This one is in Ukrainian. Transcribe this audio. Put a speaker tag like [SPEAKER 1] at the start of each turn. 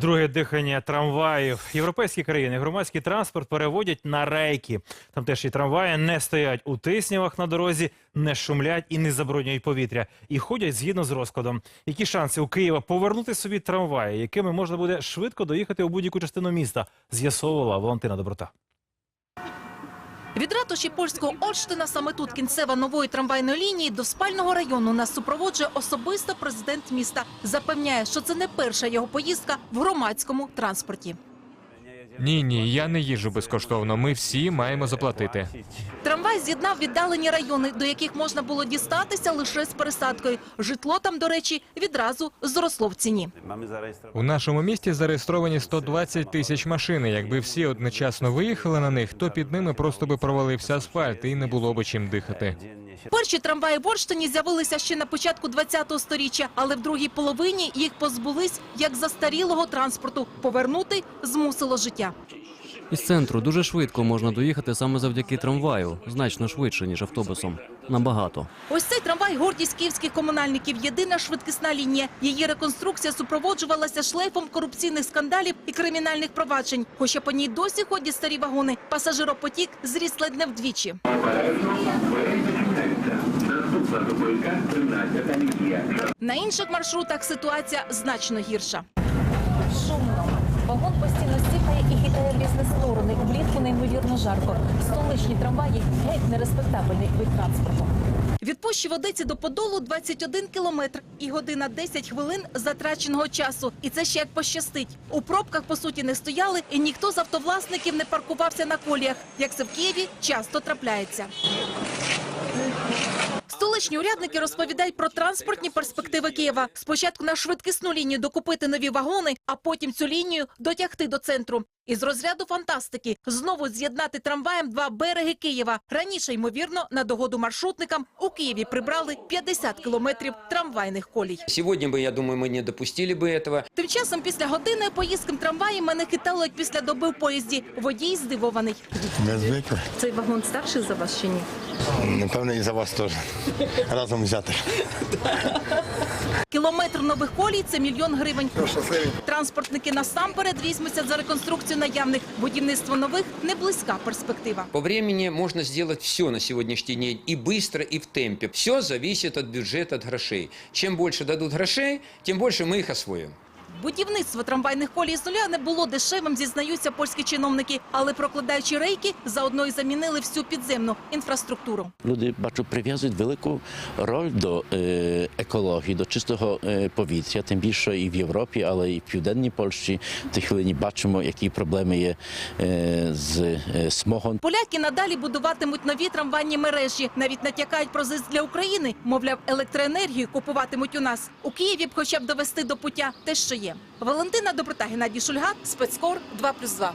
[SPEAKER 1] Друге дихання трамваїв. Європейські країни громадський транспорт переводять на рейки. Там теж і трамваї не стоять у тиснявах на дорозі, не шумлять і не забруднюють повітря. І ходять згідно з розкладом. Які шанси у Києва повернути собі трамваї, якими можна буде швидко доїхати у будь-яку частину міста? З'ясовувала Валентина Доброта.
[SPEAKER 2] Від ратуші польського Ольштина саме тут кінцева нової трамвайної лінії до спального району нас супроводжує особисто президент міста. Запевняє, що це не перша його поїздка в громадському транспорті.
[SPEAKER 3] Ні, ні, я не їжджу безкоштовно. Ми всі маємо заплатити.
[SPEAKER 2] Трамвай з'єднав віддалені райони, до яких можна було дістатися лише з пересадкою. Житло там, до речі, відразу зросло в ціні.
[SPEAKER 3] У нашому місті зареєстровані 120 тисяч машин. Якби всі одночасно виїхали на них, то під ними просто би провалився асфальт і не було би чим дихати.
[SPEAKER 2] Перші трамваї в Орштині з'явилися ще на початку 20-го сторіччя, але в другій половині їх позбулись як застарілого транспорту. Повернути змусило життя.
[SPEAKER 4] Із центру дуже швидко можна доїхати саме завдяки трамваю, значно швидше ніж автобусом. Набагато.
[SPEAKER 2] Ось цей трамвай гордість київських комунальників. Єдина швидкісна лінія. Її реконструкція супроводжувалася шлейфом корупційних скандалів і кримінальних проваджень. Хоча по ній досі ходять старі вагони. Пасажиропотік зріс ледь не вдвічі. На інших маршрутах ситуація значно гірша.
[SPEAKER 5] Шумно. Вагон постійно жарко. Столичні трамваї геть нереспектабельний вид транспорту.
[SPEAKER 2] Від Пущі Водиці до Подолу 21 кілометр і година 10 хвилин затраченого часу. І це ще як пощастить. У пробках, по суті, не стояли, і ніхто з автовласників не паркувався на коліях. Як це в Києві часто трапляється. Столичні урядники розповідають про транспортні перспективи Києва. Спочатку на швидкісну лінію докупити нові вагони, а потім цю лінію дотягти до центру. Із розряду фантастики знову з'єднати трамваєм два береги Києва. Раніше, ймовірно, на догоду маршрутникам у Києві прибрали 50 кілометрів трамвайних колій.
[SPEAKER 6] Сегодня бы, я думаю, мы не допустили бы этого.
[SPEAKER 2] Тим часом після годинної поїздки трамваї мене хитало, як після доби в поїзді. Водій здивований.
[SPEAKER 7] Не звикли.
[SPEAKER 2] Цей вагон старший за вас чи ні?
[SPEAKER 7] Напевно, і за вас теж. Разом взяти.
[SPEAKER 2] Кілометр нових колій – це мільйон гривень. Транспортники насамперед візьмуться за реконструкцію наявних. Будівництво нових – не близька перспектива.
[SPEAKER 6] По времени можно сделать все на сегодняшний день и быстро, и в темпе. Все зависит от бюджета, от грошей. Чем больше дадут грошей, тем больше мы их освоим.
[SPEAKER 2] Будівництво трамвайних колій з нуля не було дешевим, зізнаються польські чиновники. Але прокладаючи рейки, заодно й замінили всю підземну інфраструктуру.
[SPEAKER 8] Люди бачу, прив'язують велику роль до е, екології, до чистого е, повітря, тим більше і в Європі, але і в південній Польщі. В тій хвилині бачимо, які проблеми є е, з смогом.
[SPEAKER 2] Поляки надалі будуватимуть нові трамвайні мережі. Навіть натякають про зиск для України. Мовляв, електроенергію купуватимуть у нас. У Києві б хоча б довести до пуття те, що є. Валентина Доброта, Геннадій Шульга, спецкор 2+,2.